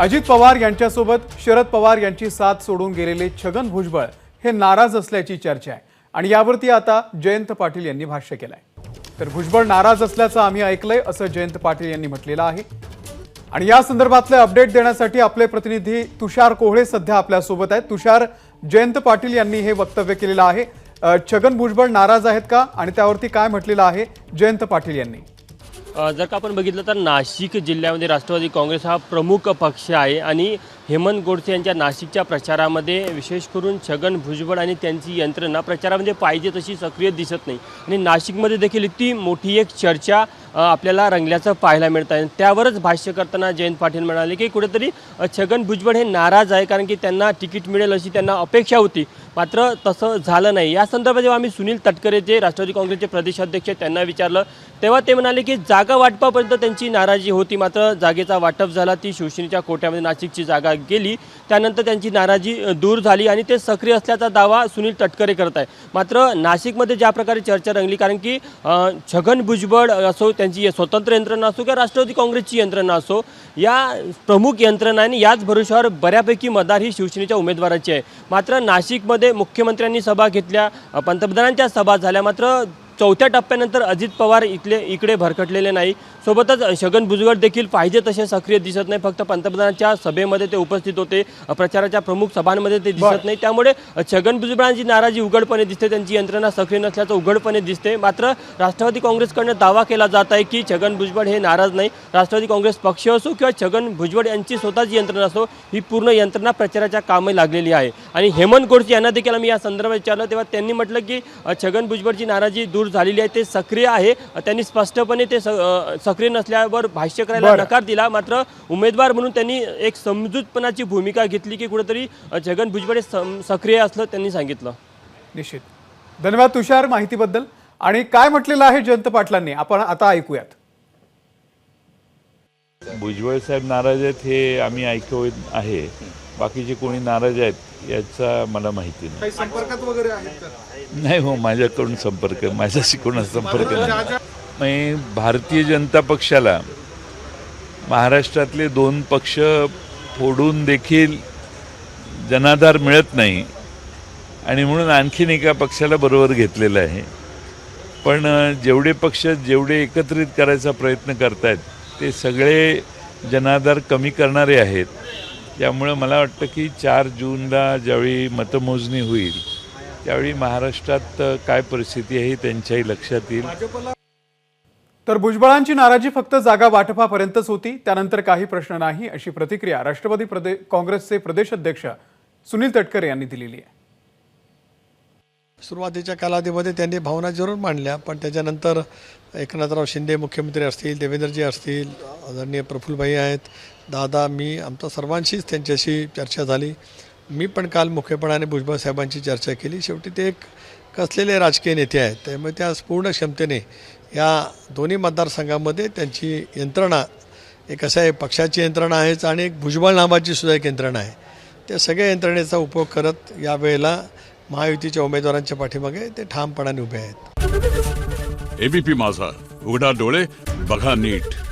अजित पवार यांच्यासोबत शरद पवार यांची साथ सोडून गेलेले छगन भुजबळ हे नाराज असल्याची चर्चा आहे. आणि यावरती आता जयंत पाटील यांनी भाष्य केलंय. तर भुजबळ नाराज असल्याचं आम्ही ऐकलंय असं जयंत पाटील यांनी म्हटलेलं आहे. आणि या संदर्भातले अपडेट देण्यासाठी आपले प्रतिनिधी तुषार कोहळे सध्या आपल्यासोबत आहेत. तुषार जयंत पाटील यांनी हे वक्तव्य केलेलं आहे. छगन भुजबळ नाराज आहेत का? आणि त्यावरती काय म्हटलेलं आहे जयंत पाटील यांनी? जर का आपण बघितलं तर नाशिक जिल्ह्यामध्ये राष्ट्रवादी काँग्रेस हा प्रमुख पक्ष आहे आणि हेमंत गोडसे यांच्या नाशिकच्या प्रचारामध्ये विशेष करून छगन भुजबळ आणि त्यांची यंत्रणा प्रचारामध्ये पाहिजे तशी सक्रिय दिसत नाही. आणि नाशिकमध्ये देखील इतकी मोठी एक चर्चा आपल्याला रंगल्याचं पाहायला मिळत आहे त्यावरच भाष्य करताना जयंत पाटील म्हणाले की कुठेतरी छगन भुजबळ हे नाराज आहे कारण की त्यांना तिकीट मिळेल अशी त्यांना अपेक्षा होती. मात्र तसं झालं नाही. या संदर्भात जेव्हा आम्ही सुनील तटकरे जे राष्ट्रवादी काँग्रेसचे प्रदेशाध्यक्ष त्यांना विचारलं तेव्हा ते म्हणाले की जागा वाटपापर्यंत त्यांची नाराजी होती. मात्र जागेचा वाटप झाला. ती शिवसेनेच्या कोट्यामध्ये नाशिकची जागा गेली. त्यानंतर त्यांची नाराजी दूर झाली आणि ते सक्रिय असल्याचा दावा सुनील तटकरे करत आहे मात्र नाशिकमध्ये ज्या प्रकारे चर्चा रंगली कारण की छगन भुजबळ असो त्यांची स्वतंत्र यंत्रणा असो किंवा राष्ट्रवादी काँग्रेसची यंत्रणा असो या प्रमुख यंत्रणा आणि याच भरोशावर बऱ्यापैकी मतदार ही शिवसेनेच्या उमेदवाराची आहे. मात्र नाशिकमध्ये मुख्यमंत्र्यांनी सभा घेतल्या पंतप्रधानांच्या सभा झाल्या मात्र चौथ्या टप्प्यानंतर अजित पवार इथले इकडे भरकटलेले नाही. सोबतच छगन भुजबळ देखील पाहिजे तसे सक्रिय दिसत नाही. फक्त पंतप्रधानांच्या सभेमध्ये ते उपस्थित होते. प्रचाराच्या प्रमुख सभांमध्ये ते दिसत नाही. त्यामुळे छगन भुजबळांची नाराजी उघडपणे दिसते. त्यांची यंत्रणा सक्रिय नसल्याचं उघडपणे दिसते. मात्र राष्ट्रवादी काँग्रेसकडनं दावा केला जात आहे की छगन भुजबळ हे नाराज नाही. राष्ट्रवादी काँग्रेस पक्ष असो किंवा छगन भुजबळ यांची स्वतःची यंत्रणा असो ही पूर्ण यंत्रणा प्रचाराच्या कामे लागलेली आहे. आणि हेमंत गोडसे यांना देखील आम्ही या संदर्भात विचारलं. तेव्हा त्यांनी म्हटलं की छगन भुजबळची नाराजी दूर झालेली आहे ते सक्रिय आहे. त्यांनी स्पष्टपणे ते सक्रिय नसल्यावर भाष्य करायला. नकार दिला. मात्र उमेदवार म्हणून त्यांनी एक समजूतपणाची भूमिका घेतली की कुठेतरी छगन भुजबळ हे सक्रिय असलं त्यांनी सांगितलं. निश्चित. धन्यवाद तुषार माहितीबद्दल. आणि काय म्हटलेलं आहे जयंत पाटलांनी? आपण आता ऐकूयात. भुजबळ साहेब नाराज आहेत हे आम्ही ऐकू आहे. बाकीचे कोणी नाराज आहेत याचा मला माहिती नाही. संपर्कात वगैरे आहेत का? नाही हो माझ्याकडून संपर्क माझ्याशी कोणाचा संपर्क नाही. भारतीय जनता पक्षाला महाराष्ट्रातले दोन पक्ष फोडून देखील जनाधार मिळत नाही. आणि म्हणून आणखीन एका पक्षाला बरोबर घेतलेलं आहे. पण जेवढे पक्ष जेवढे एकत्रित करायचा प्रयत्न करतायत ते सगळे जनाधार कमी करणारे आहेत. त्यामुळं मला वाटतं की चार जूनला ज्यावेळी मतमोजणी होईल त्यावेळी महाराष्ट्रात काय परिस्थिती आहे हे त्यांच्याही लक्षात येईल. तर भुजबळांची नाराजी फक्त जागा वाटपापर्यंतच होती त्यानंतर काही प्रश्न नाही अशी प्रतिक्रिया राष्ट्रवादी प्रदे काँग्रेसचे प्रदेशाध्यक्ष सुनील तटकरे यांनी दिलेली आहे. सुरुवातीच्या कालावधीमध्ये त्यांनी भावना जरूर मांडल्या पण त्याच्यानंतर एकनाथराव शिंदे मुख्यमंत्री असतील देवेंद्रजी असतील आदरणीय प्रफुल्लभाई आहेत दादा मी आमचा सर्वांशीच त्यांच्याशी चर्चा झाली. मी पण काल मुख्यपणाने भुजबळ साहेबांची चर्चा केली. शेवटी ते एक कसलेले राजकीय नेते आहेत त्यामुळे त्या पूर्ण क्षमतेने या दोन्ही मतदारसंघामध्ये त्यांची यंत्रणा एक असं आहे पक्षाची यंत्रणा आहेच आणि एक भुजबळ नावाची सुद्धा एक यंत्रणा आहे. त्या सगळ्या यंत्रणेचा उपयोग करत यावेळेला महायुतीच्या उमेदवारांच्या पाठीमागे ते ठामपणाने उभे आहेत. एबीपी माझा. उघडा डोळे बघा नीट.